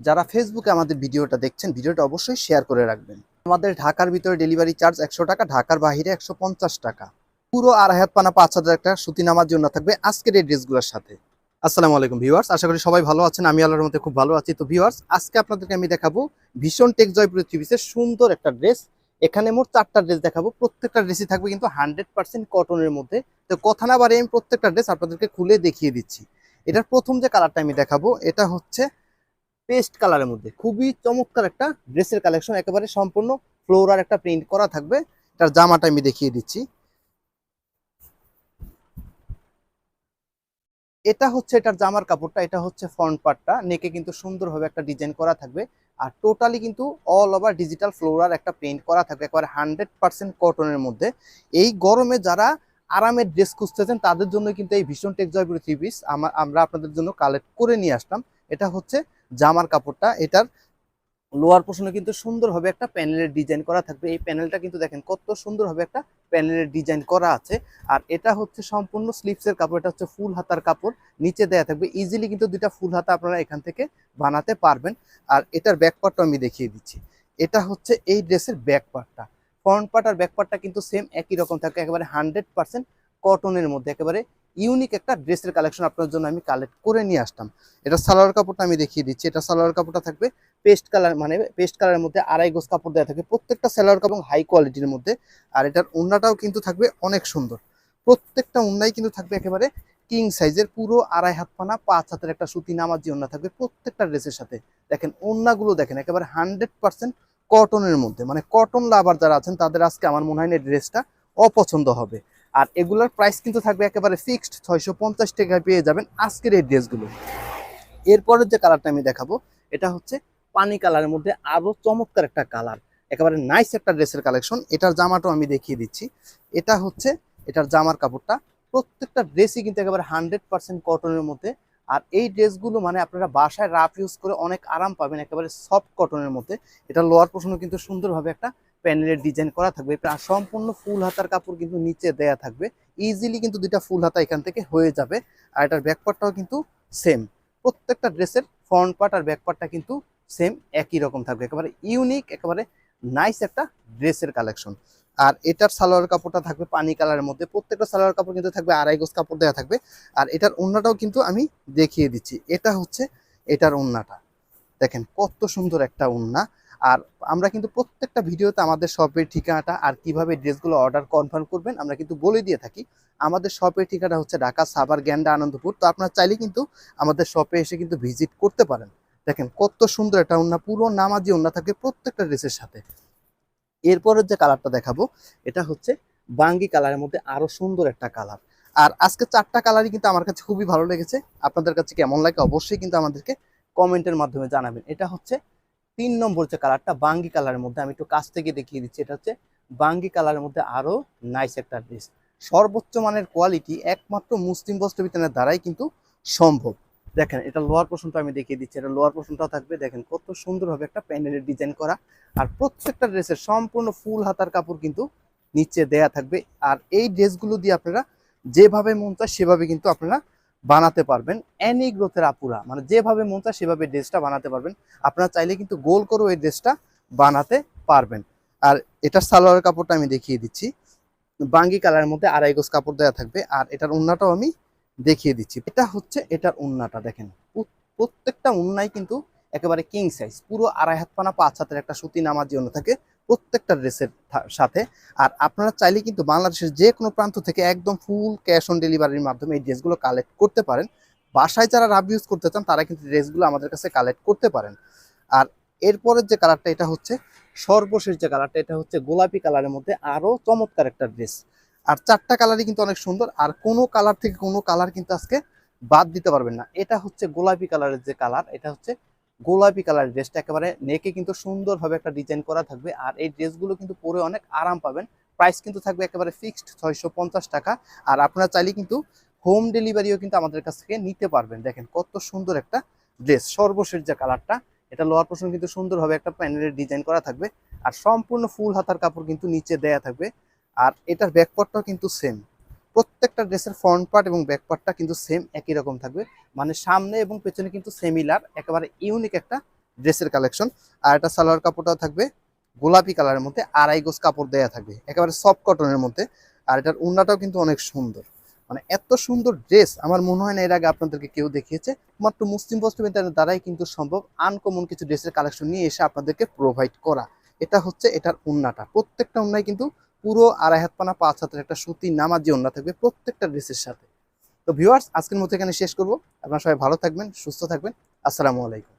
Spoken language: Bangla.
যারা ফেসবুকে আমাদের ভিডিওটা দেখছেন, ভিডিওটা অবশ্যই শেয়ার করে রাখবেন। আমাদের ঢাকার ভিতরে ডেলিভারি চার্জ একশো টাকা, ঢাকার বাইরে একশো টাকা। পুরো আড়াই হাত পানা, পাঁচ হাজার একটা সুতি নামার জন্য থাকবে আজকের এই ড্রেসগুলোর সাথে। আসসালামু আলাইকুম ভিউয়ার্স আশা করি সবাই ভালো আছেন। আমি আল্লাহর মধ্যে খুব ভালো আছি। তো ভিউয়ার্স আজকে আপনাদেরকে আমি দেখাবো ভীষণ টেক জয়পুর থ্রিপিসের সুন্দর একটা ড্রেস এখানে মোট চারটা ড্রেস দেখাবো। প্রত্যেকটা ড্রেসই থাকবে কিন্তু হান্ড্রেড পার্সেন্ট কটনের মধ্যে। তো কথা না বারে আমি প্রত্যেকটা ড্রেস আপনাদেরকে খুলে দেখিয়ে দিচ্ছি। এটার প্রথম যে কালারটা আমি দেখাবো, এটা হচ্ছে পেস্ট কালারের মধ্যে। খুবই চমৎকার একটা ড্রেসের কালেকশন, একেবারে সম্পূর্ণ ফ্লোরার একটা প্রিন্ট করা থাকবে। এটার জামাটা আমি দেখিয়ে দিচ্ছি। এটা হচ্ছে এটার জামার কাপড়টা, এটা হচ্ছে ফ্রন্ট পার্টটা নেকে কিন্তু সুন্দরভাবে একটা ডিজাইন করা থাকবে। আর টোটালি কিন্তু অল ওভার ডিজিটাল ফ্লোরার একটা প্রিন্ট করা থাকবে, একেবারে হান্ড্রেড পার্সেন্ট কটনের মধ্যে। এই গরমে যারা আরামের ড্রেস খুঁজতেছেন, তাদের জন্য কিন্তু এই ভীষণ টেক জয়পুর থ্রি পিস আমরা আপনাদের জন্য কালেক্ট করে নিয়ে আসলাম। এটা হচ্ছে জামার কাপড়টা, এটার লোয়ার পোর্শনে কিন্তু সুন্দরভাবে একটা প্যানেলের ডিজাইন করা থাকবে। এই প্যানেলটা কিন্তু দেখেন কত সুন্দরভাবে একটা প্যানেলের ডিজাইন করা আছে। আর এটা হচ্ছে সম্পূর্ণ স্লিপসের কাপড়, এটা হচ্ছে ফুল হাতার কাপড়। নিচে দেয়া থাকবে। ইজিলি কিন্তু দুইটা ফুল হাতা আপনারা এখান থেকে বানাতে পারবেন। আর এটার ব্যাক পার্টটা আমি দেখিয়ে দিচ্ছি। এটা হচ্ছে এই ড্রেসের ব্যাক পার্টটা ফ্রন্ট পার্ট আর ব্যাক পার্টটা কিন্তু সেম একই রকম থাকে, একেবারে হান্ড্রেড পার্সেন্ট কটনের মধ্যে, একেবারে ইউনিক একটা ড্রেসের কালেকশন আপনার জন্য আমি কালেক্ট করে নিয়ে আসতাম। এটা সালোয়ার কাপড়টা আমি দেখিয়ে দিচ্ছি। এটা সালোয়ার কাপড়টা থাকবে পেস্ট কালার মানে পেস্ট কালারের মধ্যে আড়াই গোজ কাপড় দেওয়া থাকে প্রত্যেকটা সালোয়ার কাপড় হাই কোয়ালিটির মধ্যে। আর এটার ওন্নাটাও কিন্তু থাকবে অনেক সুন্দর। প্রত্যেকটা ওন্নাই কিন্তু থাকবে একেবারে কিং সাইজের পুরো আড়াই হাত পানা পাঁচ হাতের একটা সুতি নামাজি ওন্না থাকবে প্রত্যেকটা ড্রেসের সাথে। দেখেন ওন্নাগুলো দেখেন, একেবারে হান্ড্রেড পার্সেন্ট কটনের মধ্যে। মানে কটন লাভার যারা আছেন, তাদের আজকে আমার মনে হয় না ড্রেসটা অপছন্দ হবে। আর এগুলোর প্রাইস কিন্তু থাকবে একেবারে ফিক্সড ছয়শো পঞ্চাশ টাকায় পেয়ে যাবেন আজকের এই ড্রেসগুলো। এরপরের যে কালারটা আমি দেখাবো, এটা হচ্ছে পানি কালারের মধ্যে আরও চমৎকার একটা কালার একেবারে নাইস একটা ড্রেসের কালেকশন এটার জামাটাও আমি দেখিয়ে দিচ্ছি। এটা হচ্ছে, এটার জামার কাপড়টা প্রত্যেকটা ড্রেসই কিন্তু একেবারে হান্ড্রেড পার্সেন্ট কটনের মধ্যে। আর এই ড্রেসগুলো মানে আপনারা বাসায় রাফ ইউজ করে অনেক আরাম পাবেন একেবারে সফট কটনের মধ্যে। এটা লোয়ার পোর্শনও কিন্তু সুন্দরভাবে একটা প্যানেলের ডিজাইন করা থাকবে আর সম্পূর্ণ ফুল হাতার কাপড় কিন্তু নিচে দেয়া থাকবে। ইজিলি কিন্তু দুইটা ফুল হাতা এখান থেকে হয়ে যাবে, আর এটার ব্যাকপার্টটাও কিন্তু সেম প্রত্যেকটা ড্রেসের ফ্রন্ট পার্ট আর ব্যাক পার্টটা কিন্তু সেম একই রকম থাকবে। একেবারে ইউনিক একেবারে নাইস একটা ড্রেসের কালেকশন আর এটার সালোয়ার কাপড়টা থাকবে পানি কালারের মধ্যে। প্রত্যেকটা সালোয়ার কাপড় কিন্তু থাকবে আড়াই গোজ কাপড় দেওয়া থাকবে। আর এটার ওন্নাটাও কিন্তু আমি দেখিয়ে দিচ্ছি। এটা হচ্ছে এটার ওন্নাটা। দেখেন কত সুন্দর একটা ওন্না। আর আমরা কিন্তু প্রত্যেকটা ভিডিওতে আমাদের শপের ঠিকানাটা আর কীভাবে ড্রেসগুলো অর্ডার কনফার্ম করবেন আমরা কিন্তু বলে দিয়ে থাকি। আমাদের শপের ঠিকানা হচ্ছে ঢাকা সাভার গ্যান্ডা আনন্দপুর। তো আপনারা চাইলে কিন্তু আমাদের শপে এসে কিন্তু ভিজিট করতে পারেন। দেখেন কত সুন্দর একটা ওন্না পুরো নামাজি ওন্না থাকে প্রত্যেকটা ড্রেসের সাথে। এরপরের যে কালারটা দেখাবো, এটা হচ্ছে বাঙ্গি কালারের মধ্যে আরও সুন্দর একটা কালার। আর আজকে চারটা কালারই কিন্তু আমার কাছে খুবই ভালো লেগেছে। আপনাদের কাছে কেমন লাগে অবশ্যই কিন্তু আমাদেরকে কমেন্টের মাধ্যমে জানাবেন। এটা হচ্ছে তিন নম্বর যে কালারটা, বাঙ্গি কালারের মধ্যে আমি একটু কাছ থেকে দেখিয়ে দিচ্ছি, এটা হচ্ছে বাঙ্গি কালারের মধ্যে আরও নাইস একটা ড্রেস সর্বোচ্চ মানের কোয়ালিটি একমাত্র মুসলিম বস্ত্র বিতানের দ্বারাই কিন্তু সম্ভব। দেখেন, এটা লোয়ার পোর্শনটা আমি দেখিয়ে দিচ্ছি, এটা লোয়ার পোর্শনটাও থাকবে। দেখেন, কত সুন্দরভাবে একটা প্যান্ডেলের ডিজাইন করা। আর প্রত্যেকটা ড্রেসের সম্পূর্ণ ফুল হাতার কাপড় কিন্তু নিচে দেয়া থাকবে। আর এই ড্রেসগুলো দিয়ে আপনারা যেভাবে মন চায় সেভাবে কিন্তু আপনারা বানাতে পারবেন। অ্যানি গ্রোথের আপুরা মানে যেভাবে মন চায় সেভাবে ড্রেসটা বানাতে পারবেন। আপনারা চাইলে কিন্তু গোল করেও এই ড্রেসটা বানাতে পারবেন। আর এটার সালোয়ার কাপড়টা আমি দেখিয়ে দিচ্ছি। বাঙ্গি কালারের মধ্যে আড়াই গোজ কাপড় দেওয়া থাকবে। আর এটার উন্নাটাও আমি দেখিয়ে দিচ্ছি। এটা হচ্ছে এটার উন্নাটা, দেখেন। প্রত্যেকটা উন্নাই কিন্তু একেবারে কিং সাইজ পুরো আড়াই হাত পানা পাঁচ হাতের একটা সুতি নামার জন্য থাকে। প্রত্যেকটা ড্রেসের সাথে। আর আপনারা চাইলে কিন্তু বাংলাদেশের যে কোনো প্রান্ত থেকে একদম ফুল ক্যাশ অন ডেলিভারির মাধ্যমে এই ড্রেসগুলো কালেক্ট করতে পারেন। বাসায় যারা রাব ইউজ করতে চান, তারা কিন্তু ড্রেসগুলো আমাদের কাছে কালেক্ট করতে পারেন। আর এরপরের যে কালারটা এটা হচ্ছে সর্বশেষ যে কালারটা এটা হচ্ছে গোলাপি কালারের মধ্যে আরও চমৎকার একটা ড্রেস আর চারটা কালারই কিন্তু অনেক সুন্দর। আর কোনো কালার থেকে কোনো কালার কিন্তু আজকে বাদ দিতে পারবেন না। এটা হচ্ছে গোলাপি কালারের যে কালার এটা হচ্ছে গোলাপি কালারের ড্রেসটা একেবারে নেকে কিন্তু সুন্দরভাবে একটা ডিজাইন করা থাকবে। আর এই ড্রেসগুলো কিন্তু পরে অনেক আরাম পাবেন। প্রাইস কিন্তু থাকবে একেবারে ফিক্সড ছয়শো পঞ্চাশ টাকা। আর আপনারা চাইলে কিন্তু হোম ডেলিভারিও কিন্তু আমাদের কাছ থেকে নিতে পারবেন। দেখেন কত সুন্দর একটা ড্রেস সর্বশেষ যে কালারটা, এটা লোয়ার পোর্শন কিন্তু সুন্দরভাবে একটা প্যানেলের ডিজাইন করা থাকবে। আর সম্পূর্ণ ফুল হাতার কাপড় কিন্তু নিচে দেয়া থাকবে। আর এটার ব্যাকপার্টটাও কিন্তু সেম প্রত্যেকটা ড্রেসের ফ্রন্ট পার্ট এবং ব্যাক পার্টটা কিন্তু সেম একই রকম থাকবে। মানে সামনে এবং পেছনে কিন্তু সেমিলার একেবারে ইউনিক একটা ড্রেসের কালেকশন আর একটা সালোয়ার কাপড়টাও থাকবে গোলাপি কালারের মধ্যে, আড়াই গোজ কাপড় দেয়া থাকবে, একেবারে সফট কটনের মধ্যে। আর এটার উন্নাটাও কিন্তু অনেক সুন্দর। মানে এত সুন্দর ড্রেস আমার মনে হয় না এর আগে আপনাদেরকে কেউ দেখিয়েছে। মাত্র মুসলিম বস্ত্র ইন্টারনেট দ্বারাই কিন্তু সম্ভব আনকমন কিছু ড্রেসের কালেকশন নিয়ে এসে আপনাদেরকে প্রোভাইড করা। এটা হচ্ছে এটার উন্নাটা। প্রত্যেকটা উন্নায় কিন্তু পুরো আড়াই হাত পানা পাঁচ হাতের একটা সুতি যে উন্না থাকবে প্রত্যেকটা ড্রেসের সাথে। তো ভিউয়ার্স আজকের মধ্যে এখানে শেষ করব। আপনারা সবাই ভালো থাকবেন, সুস্থ থাকবেন। আসসালামু আলাইকুম।